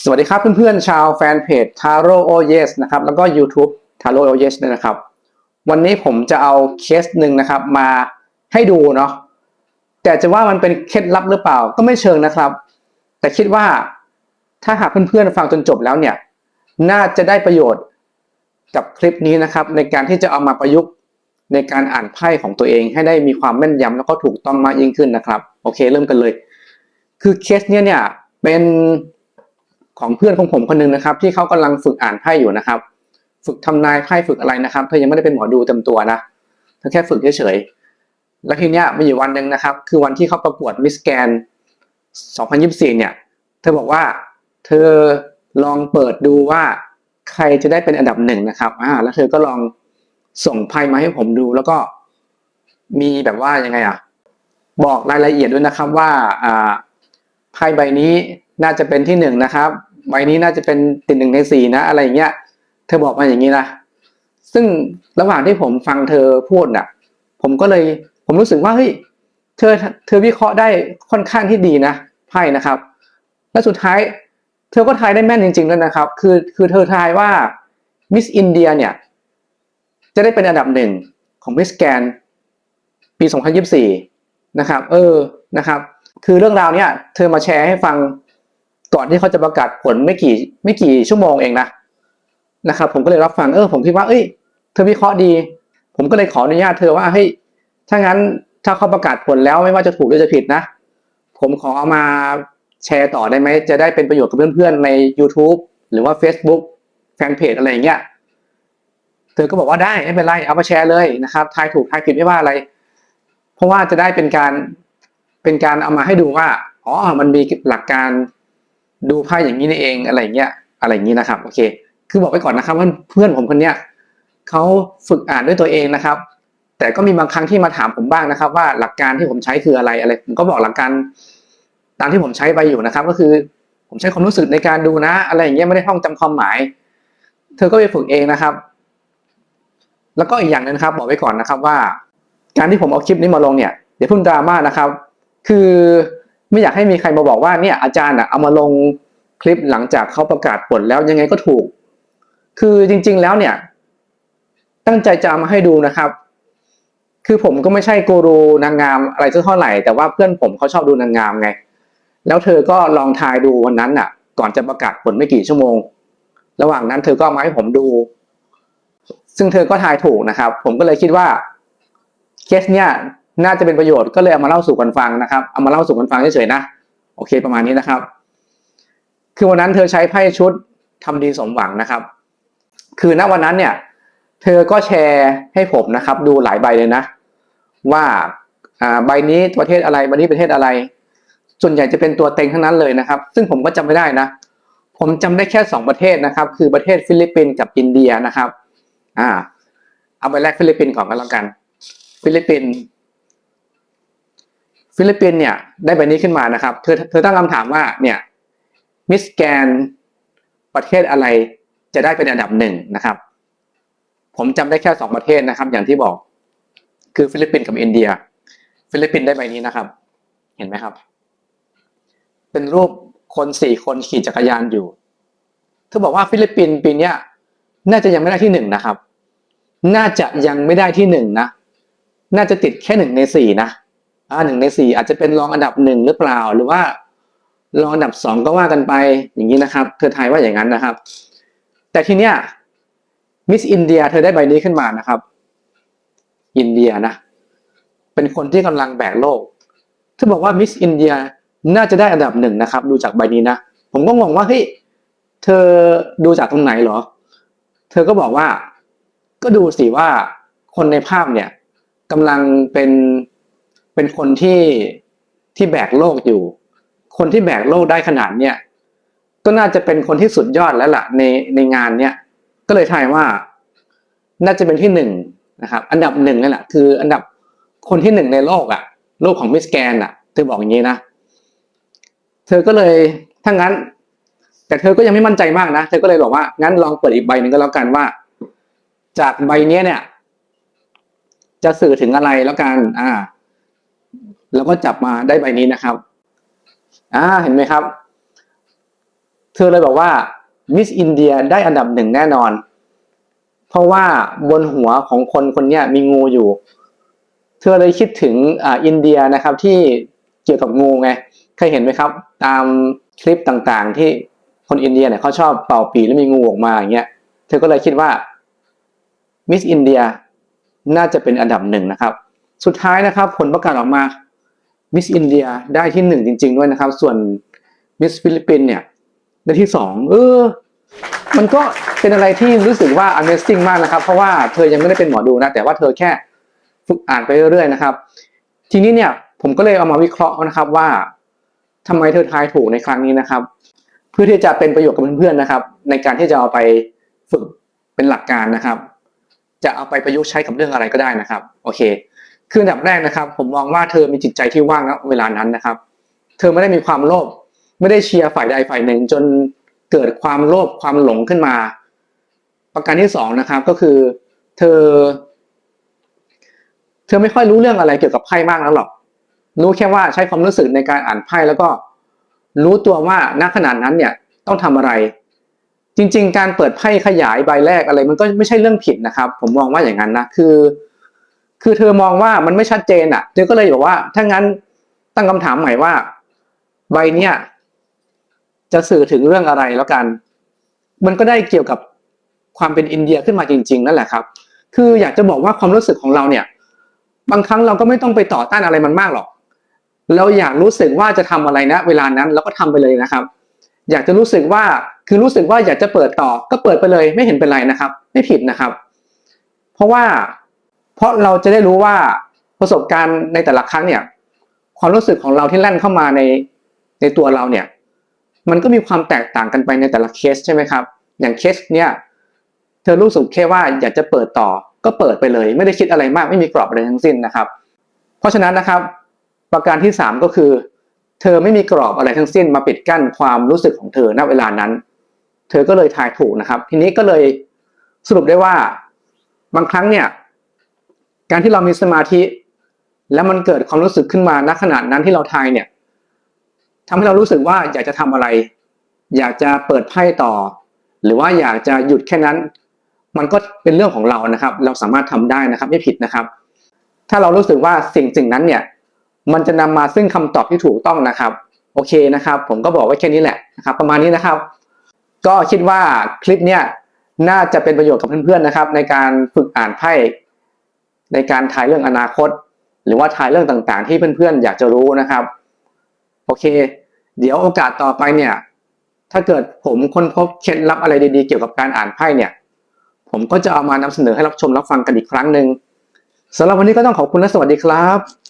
สวัสดีครับเพื่อนๆชาวแฟนเพจ Taro o Yes นะครับแล้วก็ YouTube Taro o Yes ด้วยนะครับ วันนี้ผมจะเอาเคสหนึ่งนะครับมาให้ดูเนาะแต่จะว่ามันเป็นเคล็ดลับหรือเปล่าก็ไม่เชิงนะครับ แต่คิดว่าถ้าหากเพื่อนๆฟังจนจบแล้วเนี่ยน่าจะได้ประโยชน์กับคลิปนี้นะครับ ในการที่จะเอามาประยุกต์ในการอ่านไพ่ของตัวเองให้ได้มีความแม่นยำแล้วก็ถูกต้องมากยิ่งขึ้นนะครับโอเค เริ่มกันเลย คือเคสเนี้ยเนี่ยเป็น ของเพื่อนของผมคนหนึงนะครับ ที่เขากำลังฝึกอ่านไพ่อยู่นะครับ ฝึกทำนายไพ่ฝึกอะไรนะครับเธอยังไม่ได้เป็นหมอดูเต็มตัวนะเธอแค่ฝึกเฉยๆแล้วทีเนี้ยมีอยู่วันหนึ่งนะครับ คือวันที่เขาประกวดมิสแกน 2024 เนี่ย เธอบอกว่าเธอลองเปิดดูว่าใครจะได้เป็นอันดับหนึ่งนะครับอ่าแล้วเธอก็ลองส่งไพ่มาให้ผมดูแล้วก็มีแบบว่ายังไงอะบอกรายละเอียดด้วยนะครับว่าอ่าไพ่ใบนี้น่าจะเป็นที่หนึ่งนะครับ ใบนี้น่าจะเป็นติดหนึ่งในสี่นะ อะไรอย่างเงี้ย เธอบอกมาอย่างนี้นะ ซึ่งระหว่างที่ผมฟังเธอพูดน่ะ ผมก็เลยผมรู้สึกว่าเฮ้ยเธอเธอวิเคราะห์ได้ค่อนข้างที่ดีนะไพ่นะครับ และสุดท้าย เธอก็ทายได้แม่นจริงๆแล้วนะครับ คือคือเธอทายว่ามิสอินเดียเนี่ย จะได้เป็นอันดับหนึ่งของมิสแกนปี 2024 นะครับ เออนะครับ คือเรื่องราวเนี้ยเธอมาแชร์ให้ฟัง ก่อนที่เขาจะประกาศผลไม่กี่ไม่กี่ชั่วโมงเองนะนะครับ ผมก็เลยรับฟังเออผมคิดว่าเอ้ย เธอวิเคราะห์ดี ผมก็เลยขออนุญาตเธอว่าเฮ้ยถ้างั้นถ้าเขาประกาศผลแล้วไม่ว่าจะถูกหรือจะผิดนะ ผมขอเอามาแชร์ต่อได้ไหมจะได้เป็นประโยชน์กับเพื่อนๆใน YouTube หรือว่า Facebook แฟนเพจอะไรอย่างเงี้ยเธอก็บอกว่าได้ไม่เป็นไรเอามาแชร์เลยนะครับทายถูกทายผิดไม่ว่าอะไร เพราะว่าจะได้เป็นการเป็นการเอามาให้ดูว่าอ๋อมันมีหลักการ ดูไพ่อย่างนี้นี่เองอะไรเงี้ยอะไรอย่างนี้นะครับโอเค คือบอกไว้ก่อนนะครับว่าเพื่อนผมคนเนี้ยเขาฝึกอ่านด้วยตัวเองนะครับ แต่ก็มีบางครั้งที่มาถามผมบ้างนะครับ ว่าหลักการที่ผมใช้คืออะไรอะไรผมก็บอกหลักการตามที่ผมใช้ไปอยู่นะครับ ก็คือผมใช้ความรู้สึกในการดูนะ อะไรอย่างเงี้ยไม่ได้ท่องจำความหมาย เธอก็ไปฝึกเองนะครับ แล้วก็อีกอย่างหนึงครับ บอกไว้ก่อนนะครับว่า การที่ผมเอาคลิปนี้มาลงเนี่ยอย่าเพิ่งดราม่านะครับ คือ ไม่อยากให้มีใครมาบอกว่าเนี่ยอาจารย์อะเอามาลงคลิปหลังจากเขาประกาศผลแล้วยังไงก็ถูก คือจริง ๆแล้วเนี่ย ตั้งใจจะเอามาให้ดูนะครับ คือผมก็ไม่ใช่กูรูนางงามอะไรสักเท่าไหร่แต่ว่าเพื่อนผมเขาชอบดูนางงามไง แล้วเธอก็ลองทายดูวันนั้นน่ะก่อนจะประกาศผลไม่กี่ชั่วโมง ระหว่างนั้นเธอก็มาให้ผมดู ซึ่งเธอก็ทายถูกนะครับ ผมก็เลยคิดว่าเคสเนี่ย น่าจะเป็นประโยชน์ก็เลยเอามาเล่าสู่กันฟังนะครับเอามาเล่าสู่กันฟังเฉยๆนะโอเคประมาณนี้นะครับ คือวันนั้นเธอใช้ไพ่ชุดทำดีสมหวังนะครับ คือณวันนั้นเนี่ย เธอก็แชร์ให้ผมนะครับ ดูหลายใบเลยนะ ว่าใบนี้ประเทศอะไรใบนี้ประเทศอะไร ส่วนใหญ่จะเป็นตัวเต็งทั้งนั้นเลยนะครับ ซึ่งผมก็จำไม่ได้นะ ผมจำได้แค่สองประเทศนะครับ คือประเทศฟิลิปปินส์กับอินเดียนะครับ อ่า เอาไปแรกฟิลิปปินส์ก่อนก็แล้วกัน ฟิลิปปินส์ ฟิลิปปินส์เนี่ยได้ใบนี้ขึ้นมานะครับ เธอเธอตั้งคำถามว่าเนี่ยมิสแกนประเทศอะไรจะได้เป็นอันดับหนึ่งนะครับ ผมจำได้แค่สองประเทศนะครับ อย่างที่บอกคือฟิลิปปินส์กับอินเดีย ฟิลิปปินส์ได้ใบนี้นะครับ เห็นไหมครับ เป็นรูปคนสี่คนขี่จักรยานอยู่เธอบอกว่าฟิลิปปินส์ปีนี้น่าจะยังไม่ได้ที่หนึ่งนะครับ น่าจะยังไม่ได้ที่หนึ่งนะ น่าจะติดแค่หนึ่งในสี่นะ อ่าหนึ่งในสี่อาจจะเป็นรองอันดับหนึ่งหรือเปล่า หรือว่ารองอันดับสองก็ว่ากันไปอย่างนี้นะครับ เธอทายว่าอย่างนั้นนะครับ แต่ทีเนี้ยมิสอินเดียเธอได้ใบนี้ขึ้นมานะครับ อินเดียนะ เป็นคนที่กำลังแบกโลกเธอบอกว่ามิสอินเดียน่าจะได้อันดับหนึ่งนะครับ ดูจากใบนี้นะ ผมก็งงว่าเฮ้ยเธอดูจากตรงไหนเหรอ เธอก็บอกว่า ก็ดูสิว่าคนในภาพเนี่ยกำลังเป็น เป็นคนที่ที่แบกโลกอยู่ คนที่แบกโลกได้ขนาดเนี้ยก็น่าจะเป็นคนที่สุดยอดแล้วล่ะในในงานเนี้ยก็เลยทายว่า น่าจะเป็นที่หนึ่งนะครับ อันดับหนึ่งนั่นแหละคือ อันดับคนที่หนึ่งในโลกอะโลกของมิสแกนอะเธอบอกอย่างนี้นะเธอก็เลยถ้างั้น แต่เธอก็ยังไม่มั่นใจมากนะเธอก็เลยบอกว่างั้นลองเปิดอีกใบหนึ่งก็แล้วกันว่า จากใบเนี้ยเนี่ย จะสื่อถึงอะไรแล้วกัน อ่า แล้วก็จับมาได้ใบนี้นะครับ อ่าเห็นไหมครับ เธอเลยบอกว่ามิสอินเดียได้อันดับหนึ่งแน่นอน เพราะว่าบนหัวของคนคนนี้มีงูอยู่ เธอเลยคิดถึงอ่าอินเดียนะครับที่เกี่ยวกับงูไงเคยเห็นไหมครับ ตามคลิปต่างๆ ที่คนอินเดียเนี่ยเขาชอบเป่าปีแล้วมีงูออกมาอย่างเงี้ยเธอก็เลยคิดว่ามิสอินเดียน่าจะเป็นอันดับหนึ่งนะครับ สุดท้ายนะครับ ผลประกาศออกมา มิสอินเดียได้ที่หนึ่งจริง ๆ ด้วยนะครับ ส่วนมิสฟิลิปปินเนี่ยได้ที่สองเออ มันก็เป็นอะไรที่รู้สึกว่า Amazing มากนะครับ เพราะว่าเธอยังไม่ได้เป็นหมอดูนะ แต่ว่าเธอแค่ฝึกอ่านไปเรื่อยๆนะครับ ทีนี้เนี่ยผมก็เลยเอามาวิเคราะห์นะครับว่าทำไมเธอทายถูกในครั้งนี้นะครับ เพื่อที่จะเป็นประโยชน์กับเพื่อนๆนะครับ ในการที่จะเอาไปฝึกเป็นหลักการนะครับ จะเอาไปประยุกต์ใช้กับเรื่องอะไรก็ได้นะครับ โอเค คืออันดับแรกนะครับ ผมมองว่าเธอมีจิตใจที่ว่างณเวลานั้นนะครับ เธอไม่ได้มีความโลภไม่ได้เชียร์ฝ่ายใดฝ่ายหนึ่ง จนเกิดความโลภความหลงขึ้นมา ประการที่สองนะครับก็คือ เธอ เธอไม่ค่อยรู้เรื่องอะไรเกี่ยวกับไพ่มากนักหรอก รู้แค่ว่าใช้ความรู้สึกในการอ่านไพ่แล้วก็รู้ตัวว่าณขนาดนั้นเนี่ยต้องทำอะไร จริง ๆ การเปิดไพ่ขยายใบแรกอะไร มันก็ไม่ใช่เรื่องผิดนะครับ ผมมองว่าอย่างนั้นนะคือ คือเธอมองว่ามันไม่ชัดเจนอะ เธอก็เลยบอกว่า ถ้างั้นตั้งคำถามใหม่ว่า ใบเนี้ยจะสื่อถึงเรื่องอะไรแล้วกัน มันก็ได้เกี่ยวกับความเป็นอินเดียขึ้นมาจริง ๆ นั่นแหละครับ คืออยากจะบอกว่าความรู้สึกของเราเนี่ย บางครั้งเราก็ไม่ต้องไปต่อต้านอะไรมันมากหรอก เราอยากรู้สึกว่าจะทำอะไรนะ เวลานั้นเราก็ทำไปเลยนะครับ อยากจะรู้สึกว่าคือรู้สึกว่าอยากจะเปิดต่อก็เปิดไปเลยไม่เห็นเป็นไรนะครับ ไม่ผิดนะครับ เพราะว่า เพราะเราจะได้รู้ว่าประสบการณ์ในแต่ละครั้งเนี่ย ความรู้สึกของเราที่แล่นเข้ามาในในตัวเราเนี่ย มันก็มีความแตกต่างกันไปในแต่ละเคสใช่ไหมครับ อย่างเคสเนี่ยเธอรู้สึกแค่ว่าอยากจะเปิดต่อก็เปิดไปเลย ไม่ได้คิดอะไรมากไม่มีกรอบอะไรทั้งสิ้นนะครับ เพราะฉะนั้นนะครับ ประการที่สามก็คือ เธอไม่มีกรอบอะไรทั้งสิ้น มาปิดกั้นความรู้สึกของเธอณเวลานั้น เธอก็เลยทายถูกนะครับ ทีนี้ก็เลยสรุปได้ว่า บางครั้งเนี่ย การที่เรามีสมาธิ แล้วมันเกิดความรู้สึกขึ้นมาณขณะนั้นที่เราทายเนี่ยทำให้เรารู้สึกว่าอยากจะทำอะไร อยากจะเปิดไพ่ต่อ หรือว่าอยากจะหยุดแค่นั้น มันก็เป็นเรื่องของเรานะครับ เราสามารถทำได้นะครับไม่ผิดนะครับ ถ้าเรารู้สึกว่าสิ่งสิ่งนั้นเนี่ย มันจะนำมาซึ่งคำตอบที่ถูกต้องนะครับ โอเคนะครับ ผมก็บอกไว้แค่นี้แหละนะครับ ประมาณนี้นะครับ ก็คิดว่าคลิปเนี่ยน่าจะเป็นประโยชน์กับเพื่อนๆนะครับ ในการฝึกอ่านไพ่ ในการทายเรื่องอนาคต หรือว่าทายเรื่องต่างๆ ที่เพื่อนๆ อยากจะรู้นะครับ โอเค เดี๋ยวโอกาสต่อไปเนี่ย ถ้าเกิดผมค้นพบเคล็ดลับอะไรดีๆ เกี่ยวกับการอ่านไพ่เนี่ย ผมก็จะเอามานำเสนอให้รับชมรับฟังกันอีกครั้งหนึ่งสำหรับวันนี้ก็ต้องขอบคุณและสวัสดีครับ